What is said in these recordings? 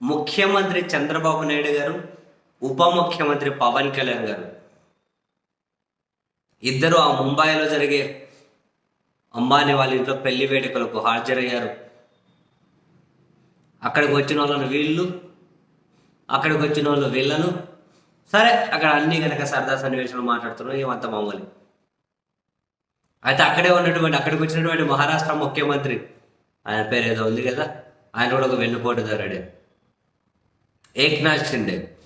ముఖ్యమంత్రి చంద్రబాబు నాయుడు గారు ఉప ముఖ్యమంత్రి పవన్ కళ్యాణ్ గారు. ఇద్దరు ఆ ముంబైలో జరిగే అంబానీ వాళ్ళ ఇంట్లో పెళ్ళి వేడుకలకు హాజరయ్యారు. అక్కడికి వచ్చిన వాళ్ళను వీళ్ళు అక్కడికి వచ్చిన వాళ్ళు వీళ్ళను. సరే అక్కడ అన్ని కనుక సరదా సన్నివేశాలు మాట్లాడుతున్నాం ఏమంత మామూలు. అయితే అక్కడే ఉన్నటువంటి అక్కడికి వచ్చినటువంటి మహారాష్ట్ర ముఖ్యమంత్రి ఆయన పేరు ఏదో ఉంది కదా ఆయన కూడా ఒక వెన్నుపోటుదారుడే ఏక్నాథ్ షిండే.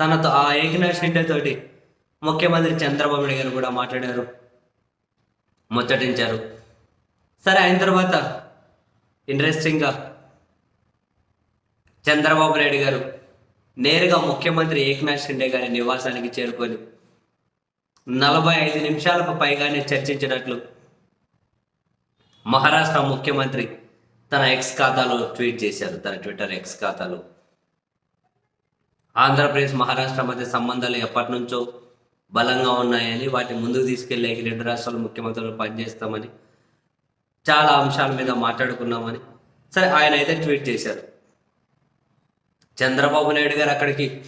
తనతో ఆ ఏక్నాథ్ షిండే తోటి ముఖ్యమంత్రి చంద్రబాబు నాయుడు గారు కూడా మాట్లాడారు. ముచ్చటించారు. సరే అయిన తర్వాత ఇంట్రెస్టింగ్గా చంద్రబాబు నాయుడు గారు నేరుగా ముఖ్యమంత్రి ఏక్నాథ్ షిండే గారి నివాసానికి చేరుకొని నలభై ఐదు నిమిషాలకు పైగానే చర్చించినట్లు మహారాష్ట్ర ముఖ్యమంత్రి తన ఎక్స్ ఖాతాలో ట్వీట్ చేశారు. తన ట్విట్టర్ ఎక్స్ ఖాతాలో. ఆంధ్రప్రదేశ్ మహారాష్ట్ర మధ్య సంబంధాలు ఎప్పటి నుంచో బలంగా ఉన్నాయని వాటిని ముందుకు తీసుకెళ్ళేకి రెండు రాష్ట్రాల ముఖ్యమంత్రులు పనిచేస్తామని చాలా అంశాల మీద మాట్లాడుకున్నామని సరే ఆయన అయితే ట్వీట్ చేశారు. చంద్రబాబు నాయుడు గారు అక్కడికి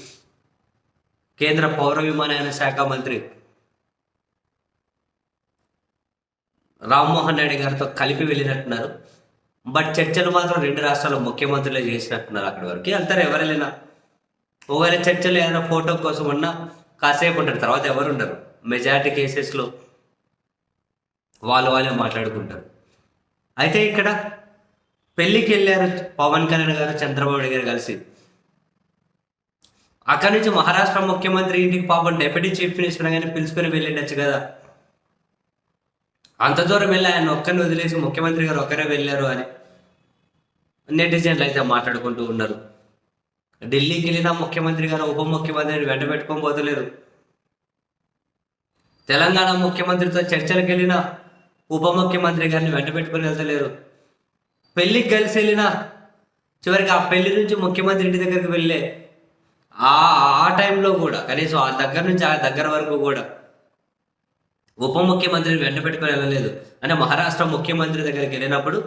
కేంద్ర పౌర విమానయాన శాఖ మంత్రి రామ్మోహన్ నాయుడు గారితో కలిపి వెళ్ళినట్టున్నారు. బట్ చర్చలు మాత్రం రెండు రాష్ట్రాల ముఖ్యమంత్రులే చేసినట్టున్నారు అక్కడి వరకు. వెళ్తారు ఎవరు వెళ్ళినా? ఒకవేళ చర్చలో ఏదైనా ఫోటో కోసం ఉన్నా కాసేపు ఉంటారు తర్వాత ఎవరు ఉండరు. మెజారిటీ కేసెస్లో వాళ్ళు వాళ్ళే మాట్లాడుకుంటారు. అయితే ఇక్కడ పెళ్ళికి వెళ్ళారు పవన్ కళ్యాణ్ గారు చంద్రబాబు నాయుడు గారు కలిసి. అక్కడి నుంచి మహారాష్ట్ర ముఖ్యమంత్రి ఇంటికి పాపం డెప్యూటీ చీఫ్ మినిస్టర్ కానీ పిలుచుకొని వెళ్ళిండొచ్చు కదా. అంత దూరం వెళ్ళి ఆయన ఒక్కరిని వదిలేసి ముఖ్యమంత్రి గారు ఒక్కరే వెళ్ళారు అని నెటిజన్లు అయితే మాట్లాడుకుంటూ ఉన్నారు. ఢిల్లీకి వెళ్ళిన ముఖ్యమంత్రి గారు ఉప ముఖ్యమంత్రిని వెంట పెట్టుకొని పోతలేరు. తెలంగాణ ముఖ్యమంత్రితో చర్చలకు వెళ్ళిన ఉప ముఖ్యమంత్రి గారిని వెంట పెట్టుకొని వెళ్తలేరు. పెళ్ళికి కలిసి వెళ్ళినా చివరికి ఆ పెళ్ళి నుంచి ముఖ్యమంత్రి ఇంటి దగ్గరికి వెళ్ళే ఆ ఆ టైంలో కూడా కనీసం ఆ దగ్గర నుంచి ఆ దగ్గర వరకు కూడా ఉప ముఖ్యమంత్రిని వెంట పెట్టుకుని వెళ్ళలేదు. అంటే మహారాష్ట్ర ముఖ్యమంత్రి దగ్గరికి వెళ్ళినప్పుడు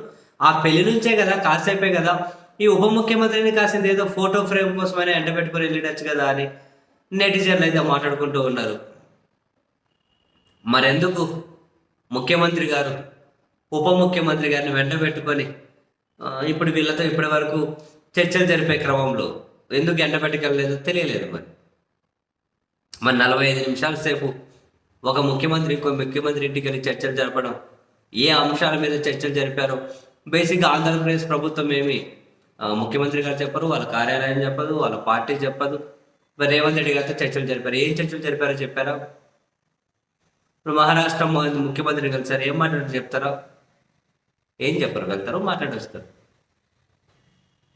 ఆ పెళ్ళి నుంచే కదా కాసేపే కదా ఈ ఉప ముఖ్యమంత్రిని కాసింది ఏదో ఫోటో ఫ్రేమ్ కోసమైనా ఎంట పెట్టుకుని వెళ్ళిడచ్చు కదా అని నెటిజన్లు అయితే మాట్లాడుకుంటూ ఉన్నారు. మరెందుకు? ముఖ్యమంత్రి గారు ఉప ముఖ్యమంత్రి గారిని వెంట పెట్టుకొని ఇప్పుడు వీళ్ళతో ఇప్పటి వరకు చర్చలు జరిపే క్రమంలో ఎందుకు ఎండ పెట్టుకెళ్ళలేదు తెలియలేదు మరి. మరి నలభై ఐదు నిమిషాల సేపు ఒక ముఖ్యమంత్రి ఇంకో ముఖ్యమంత్రి ఇంటికి వెళ్ళి చర్చలు జరపడం ఏ అంశాల మీద చర్చలు జరిపారో? బేసిక్గా ఆంధ్రప్రదేశ్ ప్రభుత్వం ఏమి ముఖ్యమంత్రి గారు చెప్పరు వాళ్ళ కార్యాలయం చెప్పదు వాళ్ళ పార్టీ చెప్పదు. మరి రేవంత్ రెడ్డి గారితో చర్చలు జరిపారు. ఏం చర్చలు జరిపారో చెప్పారా? ఇప్పుడు మహారాష్ట్ర ముఖ్యమంత్రిని ముఖ్యమంత్రి కలిసారు. ఏం మాట్లాడారు చెప్తారా? ఏం చెప్పరు? వెళ్తారు మాట్లాడొస్తారు.